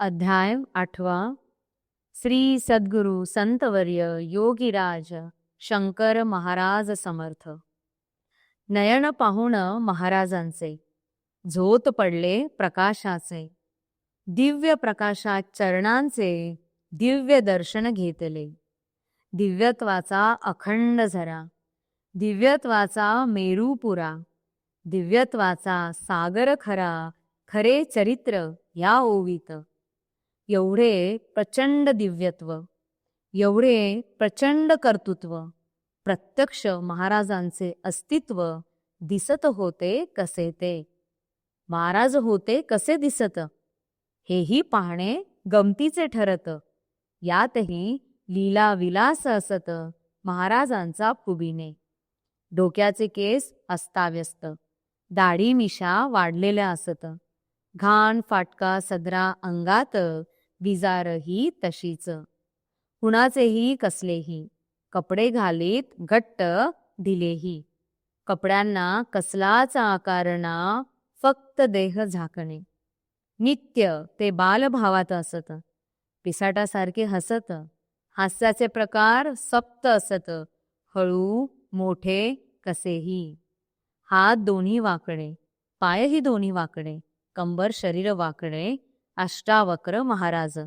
अध्याय आठवा. श्री सद्गुरु संतवर्य योगीराज शंकर महाराज समर्थ. नयन पाहुण महाराजांचे. झोत पडले प्रकाशाचे. दिव्य प्रकाशात चरणांचे दिव्य दर्शन घेतले. दिव्यत्वाचा अखंड झरा. दिव्यत्वाचा मेरूपुरा दिव्यत्वाचा सागर खरा. खरे चरित्र या ओवीत. एवढे प्रचंड दिव्यत्व एवढे प्रचंड कर्तृत्व प्रत्यक्ष महाराजांचे अस्तित्व दिसत होते कसे ते? महाराज होते कसे दिसत? हेही पाहणे गमतीचे ठरत. यातही लीला विलास असत महाराजांचा पुबिने. डोक्याचे केस अस्ताव्यस्त. दाढी मिशा वाढलेल्या असत. घाण फाटका सदरा अंगात विजारही तशीच. कुणाचेही कसलेही. कपडे घालीत घट्ट दिलेही. कपड्यांना कसलाच आकार ना फक्त देह झाकणे. नित्य ते बालभावात असत. पिसाटासारखे हसत. हास्याचे प्रकार सप्त असत. हळू मोठे कसेही. हात दोन्ही वाकडे पायही दोन्ही वाकडे कंबर शरीर वाकडे अष्टावक्र महाराज.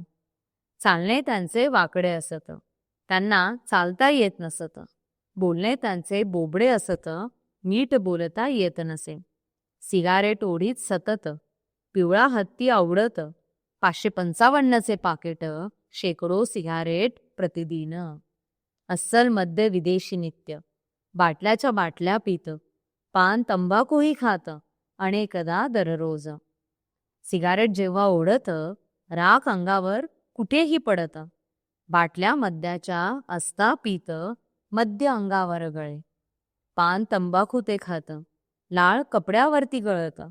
चालणे त्यांचे वाकडे असत. त्यांना चालता येत नसत. बोलणे त्यांचे बोबडे असत. मीठ बोलता येत नसे. सिगारेट ओढीत सतत. पिवळा हत्ती आवडत. पाचशे पंचावन्नचे पाकिट. शेकडो सिगारेट प्रतिदिन. अस्सल मध्य विदेशी नित्य. बाटल्याच्या बाटल्या पित. पान तंबाखूही खात. अनेकदा दररोज. सिगारेट जेव्हा ओढतं राख अंगावर कुठेही पडत. बाटल्या मद्याच्या असता पीत मद्य अंगावर गळे. पान तंबाखू ते खात. लाळ कपड्यावरती गळत.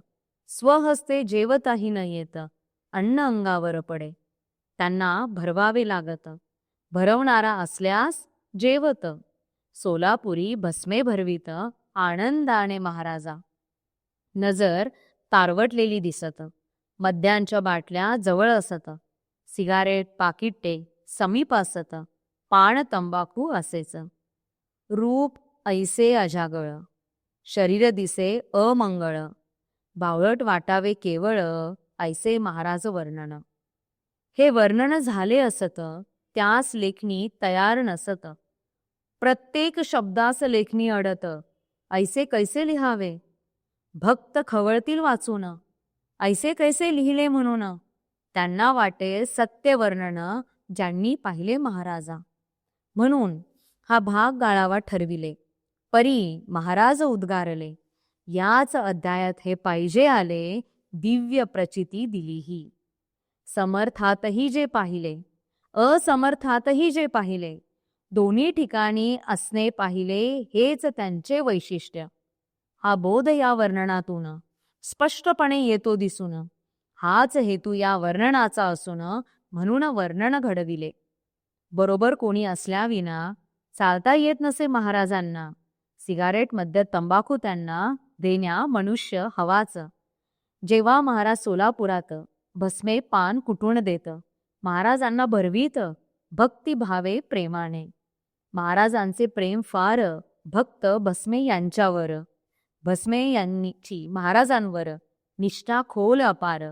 स्वहस्ते जेवताही न येत. अन्न अंगावर पडे. त्यांना भरवावे लागत. भरवणारा असल्यास जेवत. सोलापुरी भस्मे भरवीत. आनंदाने महाराजा. नजर तारवटलेली दिसत. मद्यांच्या बाटल्या जवळ असत. सिगारेट पाकिटे समीप असत. पान तंबाखू असेच रूप ऐसे अजागळ. शरीर दिसे अमंगळ. बावळट वाटावे केवळ ऐसे महाराज वर्णन. हे वर्णन झाले असत त्यास लेखणी तयार नसत. प्रत्येक शब्दास लेखणी अडत. ऐसे कैसे लिहावे? भक्त खवळतील वाचून. ऐसे कैसे लिहिले म्हणून? त्यांना वाटे सत्य वर्णन ज्यांनी पाहिले महाराजा. म्हणून हा भाग गाळावा ठरविले. परी महाराज उद्गारले याच अध्यायात हे पाहिजे आले दिव्य प्रचिती दिलीही समर्थातही जे पाहिले असमर्थातही जे पाहिले दोन्ही ठिकाणी असणे पाहिले हेच त्यांचे वैशिष्ट्य. हा बोध या वर्णनातून स्पष्टपणे येतो दिसून. हाच हेतू या वर्णनाचा असून म्हणून वर्णन घडविले. बरोबर कोणी असल्याविना चालता येत नसे महाराजांना. सिगारेटमध्ये तंबाखू त्यांना देण्या मनुष्य हवाच. जेव्हा महाराज सोलापुरात भस्मे पान कुटून देत महाराजांना भरवीत भक्तिभावे प्रेमाने. महाराजांचे प्रेम फार भक्त भस्मे यांच्यावर. भस्मे यांची महाराजांवर निष्ठा खोल अपार.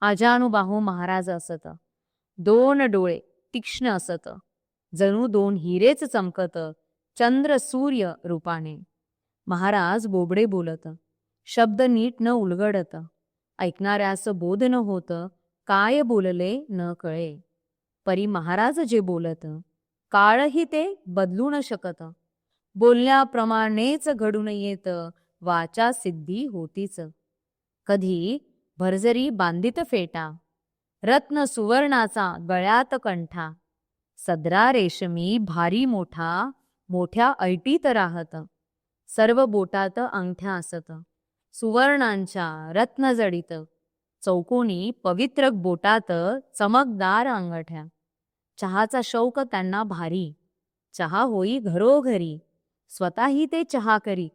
आजानुबाहू महाराज असत. दोन डोळे तीक्ष्ण असत. जणू दोन हिरेच चमकत. चंद्र सूर्य रूपाने. महाराज बोबडे बोलत. शब्द नीट न उलगडत. ऐकणाऱ्यास बोध न होत. काय बोलले न कळे. परी महाराज जे बोलत. काळही ते बदलू न शकत. बोलण्याप्रमाणेच घडून येत वाचा सिद्धी होतीच. कधी भरजरी बांधित फेटा रत्न सुवर्णाचा गळ्यात कंठा सदरा रेशमी भारी मोठा मोठ्या ऐटीत राहत. सर्व बोटात अंगठ्या असत सुवर्णांच्या रत्न जडित चौकोनी पवित्र बोटात चमकदार अंगठ्या. चहाचा शौक त्यांना भारी चहा होई घरोघरी स्वतःही ते चहा करी.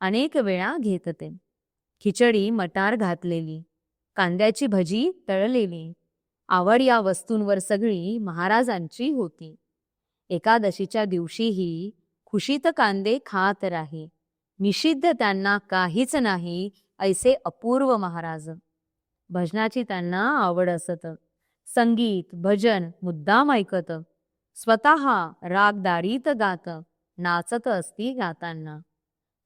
अनेक वेळा घेत ते खिचडी मटार घातलेली. कांद्याची भजी तळलेली. आवड या वस्तूंवर सगळी महाराजांची होती. एकादशीच्या दिवशीही खुशीत कांदे खात राही. निषिद्ध त्यांना काहीच नाही ऐसे अपूर्व महाराज. भजनाची त्यांना आवड असत. संगीत भजन मुद्दाम ऐकत. स्वतः रागदारीत गात. नाचत असती गाताना.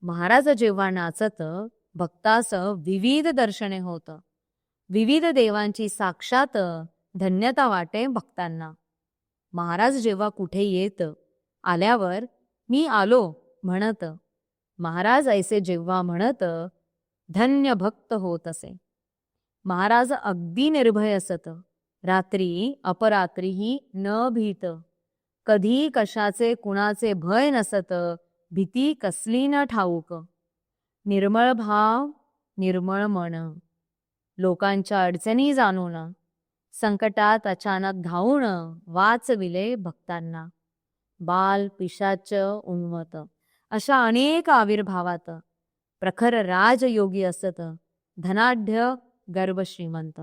महाराज जेव्हा नाचत भक्तास विविध दर्शने होत. विविध देवांची साक्षात धन्यता वाटे भक्तांना. महाराज जेव्हा कुठे येत आल्यावर मी आलो म्हणत. महाराज ऐसे जेव्हा म्हणत धन्य भक्त होत असे. महाराज अगदी निर्भय असत. रात्री अपरात्रीही न भीत. कधी कशाचे कुणाचे भय नसत भीती कसली न ठाऊक. निर्मळ भाव निर्मळ मन. लोकांच्या अडचणी जाणून संकटात अचानक धावून वाचविले भक्तांना. बाल पिशाच उन्मत अशा अनेक आविर्भावात प्रखर राजयोगी असत धनाढ्य गर्भश्रीमंत.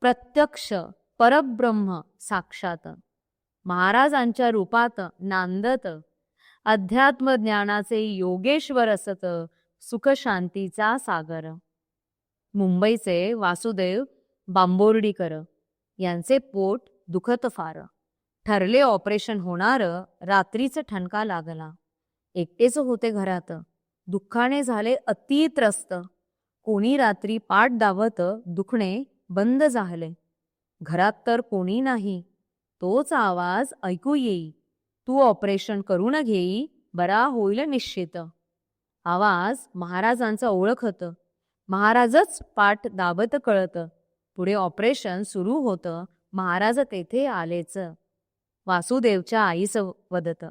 प्रत्यक्ष परब्रह्म साक्षात. महाराजांच्या रूपात नांदत. अध्यात्म ज्ञानाचे योगेश्वर असत. सुखशांतीचा सागर. मुंबईचे वासुदेव बांबोर्डीकर यांचे पोट दुखत फार. ठरले ऑपरेशन होणार रात्रीच ठणका लागला. एकटेच होते घरात. दुःखाने झाले अतित्रस्त कोणी रात्री पाठ दावत दुखणे बंद झाले. घरात तर कोणी नाही. तोच आवाज ऐकू येई. तू ऑपरेशन करून घेई बरा होईल निश्चित. आवाज महाराजांचा ओळखत महाराजच पाठ दाबत कळत. पुढे ऑपरेशन सुरू होतं. महाराज तेथे आलेच. वासुदेवच्या आईस वदत.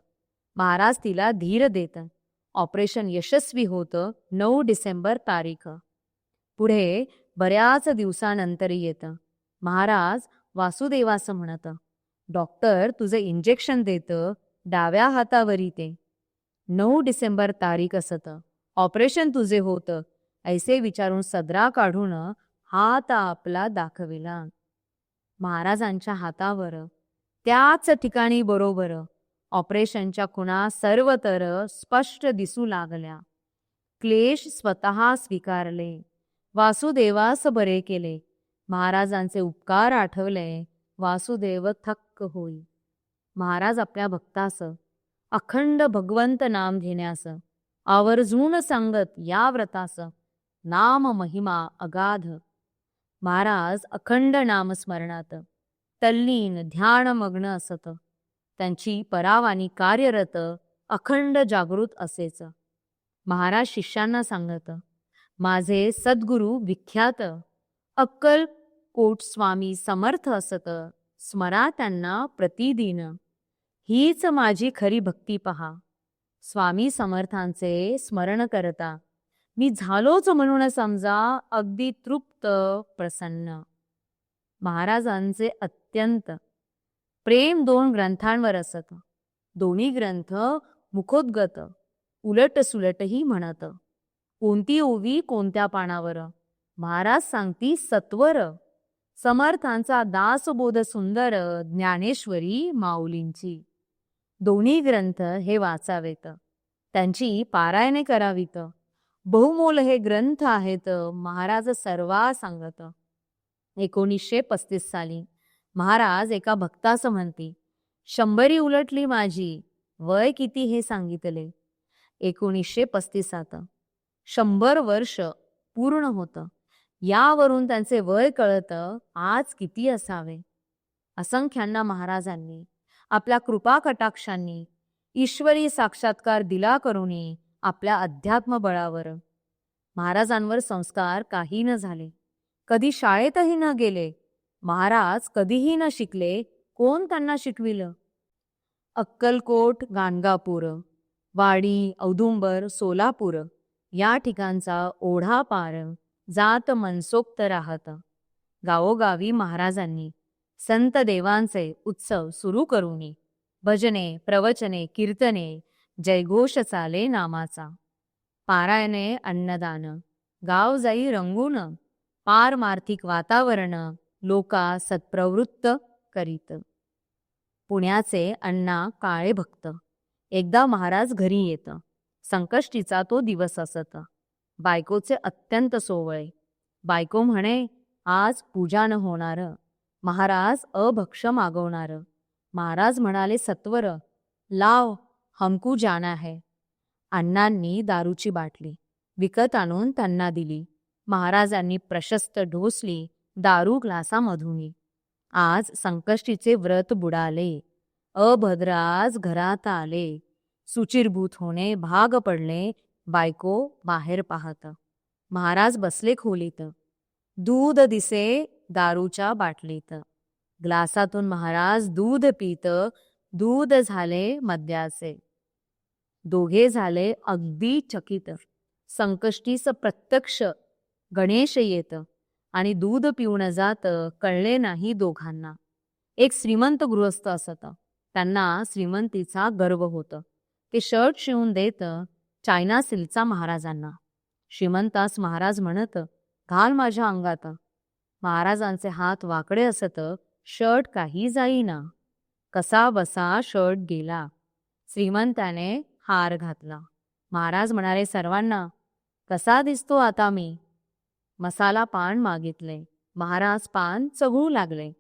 महाराज तिला धीर देत. ऑपरेशन यशस्वी होतं नऊ डिसेंबर तारीख. पुढे बऱ्याच दिवसानंतर येत. महाराज वासुदेवास म्हणत. डॉक्टर तुझं इंजेक्शन देत डाव्या हातावरी ते. नऊ डिसेंबर तारीख असत. ऑपरेशन तुझे होतं. ऐसे विचारून सदरा काढून हात आपला दाखविला. महाराजांच्या हातावर. त्याच ठिकाणी बरोबर. ऑपरेशनच्या खुणा सर्वतर स्पष्ट दिसू लागल्या. क्लेश स्वतः स्वीकारले. वासुदेवास बरे केले. महाराजांचे उपकार आठवले. वासुदेव थक्क होई. महाराज आपल्या भक्तास अखंड भगवंत नाम घेण्यास आवर्जून सांगत या व्रतास नाम महिमा अगाध. महाराज अखंड नामस्मरणात तल्लीन ध्यानमग्न असत. त्यांची परावानी कार्यरत अखंड जागृत असेच. महाराज शिष्यांना सांगत माझे सद्गुरु विख्यात अक्कल कोट स्वामी समर्थ असत स्मरा त्यांना प्रतिदिन. हीच माझी खरी भक्ती पहा. स्वामी समर्थांचे स्मरण करता. मी झालोच म्हणून समजा अगदी तृप्त प्रसन्न. महाराजांचे अत्यंत. प्रेम दोन ग्रंथांवर असत. दोन्ही ग्रंथ मुखोद्गत उलट सुलटही म्हणत. कोणती ओवी कोणत्या पानावर? महाराज सांगती सत्वर. समर्थांचा दासबोध सुंदर ज्ञानेश्वरी माऊलींची. दोन्ही ग्रंथ हे वाचावेत. त्यांची पारायणे करावीत. बहुमोल हे ग्रंथ आहेत महाराज सर्वा सांगत. एकोणीसशे पस्तीस साली महाराज एका भक्तास म्हणती शंभरी उलटली माझी वय किती हे सांगितले? एकोणीसशे पस्तीसात. शंभर वर्ष पूर्ण होतं. यावरून त्यांचे वय कळत आज किती असावे. असंख्यांना महाराजांनी आपल्या कृपा कटाक्षांनी ईश्वरी साक्षात्कार दिला करुणी आपल्या अध्यात्म बळावर. महाराजांवर संस्कार काही न झाले. कधी शाळेतही न गेले. महाराज कधीही न शिकले. कोण त्यांना शिकविलं? अक्कलकोट गाणगापूर वाडी औदुंबर सोलापूर या ठिकाणचा ओढा पार जात मनसोक्त राहत. गावोगावी महाराजांनी संत देवांचे उत्सव सुरू करूनी. भजने प्रवचने कीर्तने जयघोष चाले नामाचा. पारायणे अन्नदान. गाव जाई रंगून पारमार्थिक वातावरण लोका सत्प्रवृत्त करीत. पुण्याचे अण्णा काळे भक्त. एकदा महाराज घरी येत. संकष्टीचा तो दिवस असत. बायकोचे अत्यंत सोवळे. बायको म्हणे आज पूजा न होणार महाराज अभक्ष मागवणार. महाराज म्हणाले सत्वर लाव हमकू जाना है. अण्णांनी दारूची बाटली विकत आणून त्यांना दिली. महाराजांनी प्रशस्त ढोसली दारू ग्लासामधून आज संकष्टीचे व्रत बुडाले. अभद्राज घरात आले. सुचिरभूत होणे भाग पडले. बायको बाहेर पाहत. महाराज बसले खोलीत. दूध दिसे दारूच्या बाटलीत. ग्लासातून महाराज दूध पीत दूध झाले मद्याचे. दोघे झाले अगदी चकित. संकष्टीस प्रत्यक्ष गणेश येत आणि दूध पिऊन जात कळले नाही दोघांना. एक श्रीमंत गृहस्थ असत. त्यांना श्रीमंतीचा गर्व होत. ते शर्ट शिवून देत चायना सिल्कचा महाराजांना. श्रीमंतास महाराज म्हणत घाल माझ्या अंगात. महाराजांचे हात वाकडे असत शर्ट काही जाईना. कसा बसा शर्ट गेला. श्रीमंताने हार घातला. महाराज म्हणाले सर्वांना कसा दिसतो आता मी? मसाला पान मागितले. महाराज पान चघळू लागले.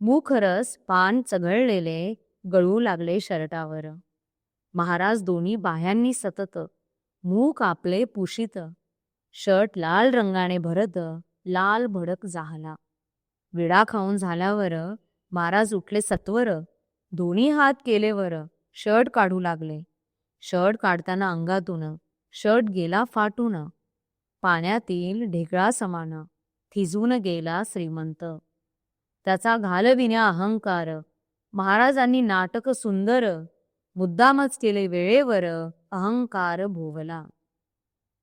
मुखरस पान चघळलेले गळू लागले शर्टावर. महाराज दोन्ही बाह्यांनी सतत मूक आपले पुशीत. शर्ट लाल रंगाने भरत लाल भडक झाला. विडा खाऊन झाल्यावर महाराज उठले सत्वर. दोन्ही हात केलेवर शर्ट काढू लागले. शर्ट काढताना अंगातून शर्ट गेला फाटून. पाण्यातील ढेकळा समान थिजून गेला श्रीमंत. त्याचा घालविण्या अहंकार महाराजांनी नाटक सुंदर मुद्दामच केले वेळेवर अहंकार भोवला.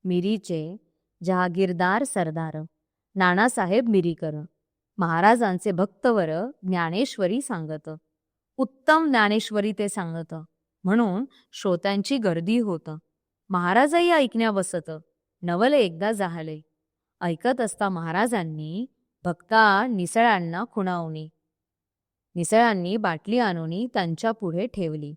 मिरीचे जहागीरदार सरदार नानासाहेब मिरीकर महाराजांचे भक्तवर ज्ञानेश्वरी सांगत उत्तम ज्ञानेश्वरी ते सांगत. म्हणून श्रोत्यांची गर्दी होत. महाराजही ऐकण्या बसत नवल एकदा जाहले ऐकत असता महाराजांनी भक्ता निसळांना खुणावणी. निसळांनी बाटली आणून त्यांच्या पुढे ठेवली.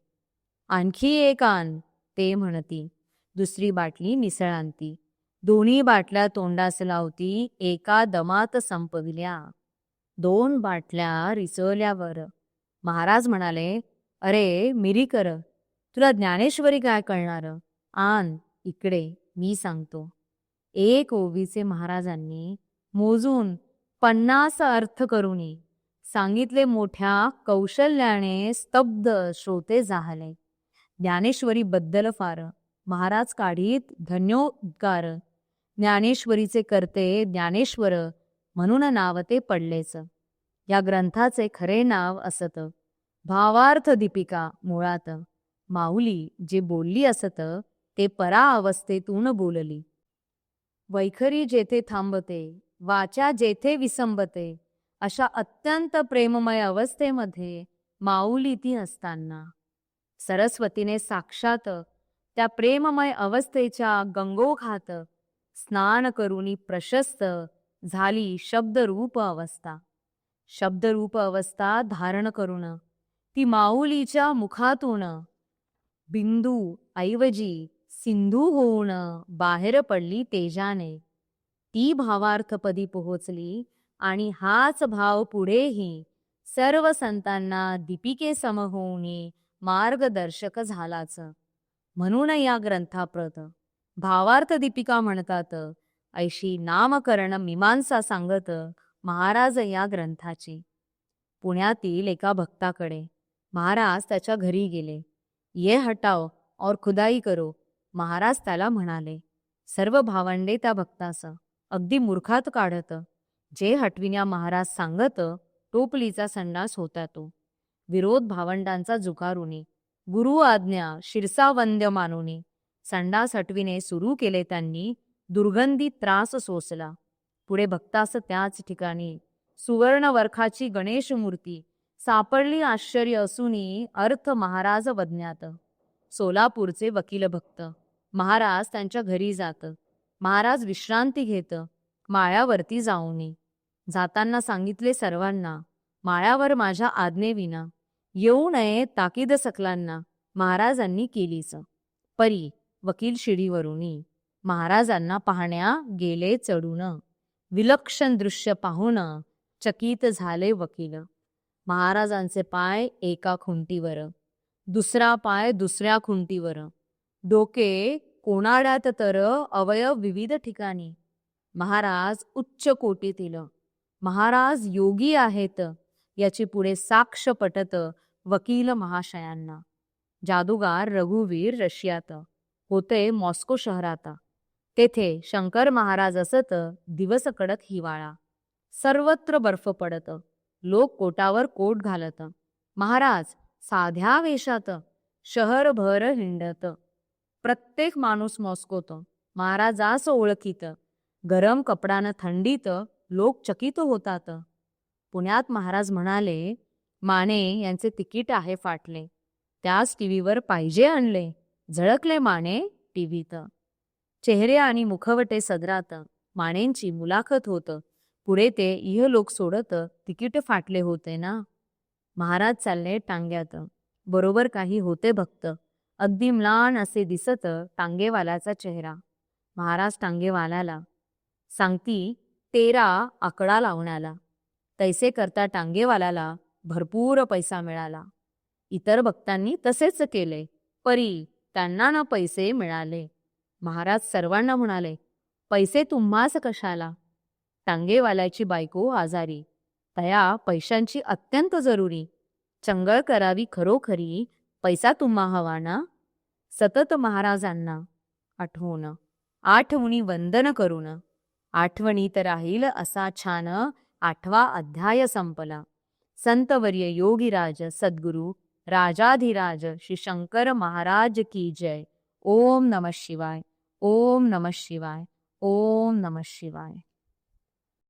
आणखी एक आण ते म्हणती. दुसरी बाटली निसळांती दोन्ही बाटल्या तोंडास लावती एका दमात संपविल्या. दोन बाटल्या रिचवल्यावर महाराज म्हणाले अरे मिरीकर तुला ज्ञानेश्वरी काय कळणार? आण इकडे मी सांगतो. एक ओवीचे महाराजांनी मोजून पन्नास अर्थ करुनी. सांगितले मोठ्या कौशल्याने स्तब्ध श्रोते झाले. ज्ञानेश्वरी बद्दल फार. महाराज काढीत धन्योद्गार. ज्ञानेश्वरीचे करते ज्ञानेश्वर म्हणून नाव ते पडलेच. या ग्रंथाचे खरे नाव असत. भावार्थ दीपिका मुळात. माऊली जे बोलली असत ते परा अवस्थेतून बोलली. वैखरी जेथे थांबते वाचा जेथे विसंबते अशा अत्यंत प्रेममय अवस्थेमध्ये माऊली ती असताना. सरस्वतीने साक्षात त्या प्रेममय अवस्थेच्या गंगोघात स्नान करुनी प्रशस्त झाली शब्दरूप अवस्था. शब्दरूप अवस्था धारण करून ती माऊलीच्या मुखातून बिंदू ऐवजी सिंधू होऊन बाहेर पडली तेजाने. ती भावार्थपदी पोहोचली आणि हाच भाव पुढेही सर्व संतांना दीपिकेसम होऊनी मार्गदर्शक झालाच. म्हणून या ग्रंथाप्रत भावार्थ दीपिका म्हणतात ऐशी नामकरण मीमांसा सांगत महाराज या ग्रंथाची. पुण्यातील एका भक्ताकडे महाराज त्याच्या घरी गेले. ये हटाव और खुदाई करो महाराज त्याला म्हणाले. सर्व भावंडे त्या भक्तास अगदी मूर्खात काढत जे हटविण्या महाराज सांगत टोपलीचा संडास होता तो. विरोध भावंडांचा जुकारुनी गुरु आज्ञा शिरसावंद्य मानुनी संडास हटविणे सुरू केले त्यांनी दुर्गंधी त्रास सोसला. पुढे भक्तास त्याच ठिकाणी सुवर्णवर्खाची गणेश मूर्ती सापडली आश्चर्य असूनी अर्थ महाराज वज्ञात. सोलापूरचे वकील भक्त महाराज त्यांच्या घरी जात. महाराज विश्रांती घेत माळ्यावरती जाऊनी. जाताना सांगितले सर्वांना माळ्यावर माझ्या आज्ञेविना. येऊ नये ताकीद सकलांना. महाराजांनी केलीच. परी वकील शिडीवरुनी. महाराजांना पाहण्या गेले चढून. विलक्षण दृश्य पाहून चकित झाले वकील. महाराजांचे पाय एका खुंटीवर. दुसरा पाय दुसऱ्या खुंटीवर. डोके कोणाड्यात तर अवयव विविध ठिकाणी. महाराज उच्च कोटीतील. महाराज योगी आहेत. याची पुढे साक्ष पटत वकील महाशयांना. जादूगार रघुवीर रशियात. होते मॉस्को शहरात. तेथे शंकर महाराज असत दिवस कडक हिवाळा. सर्वत्र बर्फ पडत. लोक कोटावर कोट घालत. महाराज साध्या वेशात शहरभर हिंडत. प्रत्येक माणूस मॉस्कोत. महाराजास ओळखीत. गरम कपडानं थंडीत लोक चकित होतात. पुण्यात महाराज म्हणाले माने यांचे तिकीट आहे फाटले. त्याच टीव्हीवर पाहिजे आणले. झळकले माने टीव्हीत. चेहरे आणि मुखवटे सदरात. मानेंची मुलाखत होत. पुढे ते इहलोक सोडत तिकीट फाटले होते ना. महाराज चालले टांग्यात. बरोबर काही होते भक्त. अगदी म्लान असे दिसत टांगेवाल्याचा चेहरा. महाराज टांगेवाल्याला सांगती तेरा आकडा लावण्याला. तैसे करता टांगेवाल्याला भरपूर पैसा मिळाला. इतर भक्तांनी तसेच केले परी त्यांना ना पैसे मिळाले. महाराज सर्वांना म्हणाले पैसे तुम्हास कशाला? टांगेवाल्याची बायको आजारी. तया पैशांची अत्यंत जरुरी. चंगळ करावी खरोखरी पैसा तुम्हा हवा ना? सतत महाराजांना आठवून आठवणी वंदन करून आठवणी तर राहील असा छान आठवा अध्याय संपला. संतवर्य योगीराज सद्गुरु राजाधिराज श्री शंकर महाराज की जय. ओम नमः शिवाय. ओम नमः शिवाय. ओम नमः शिवाय.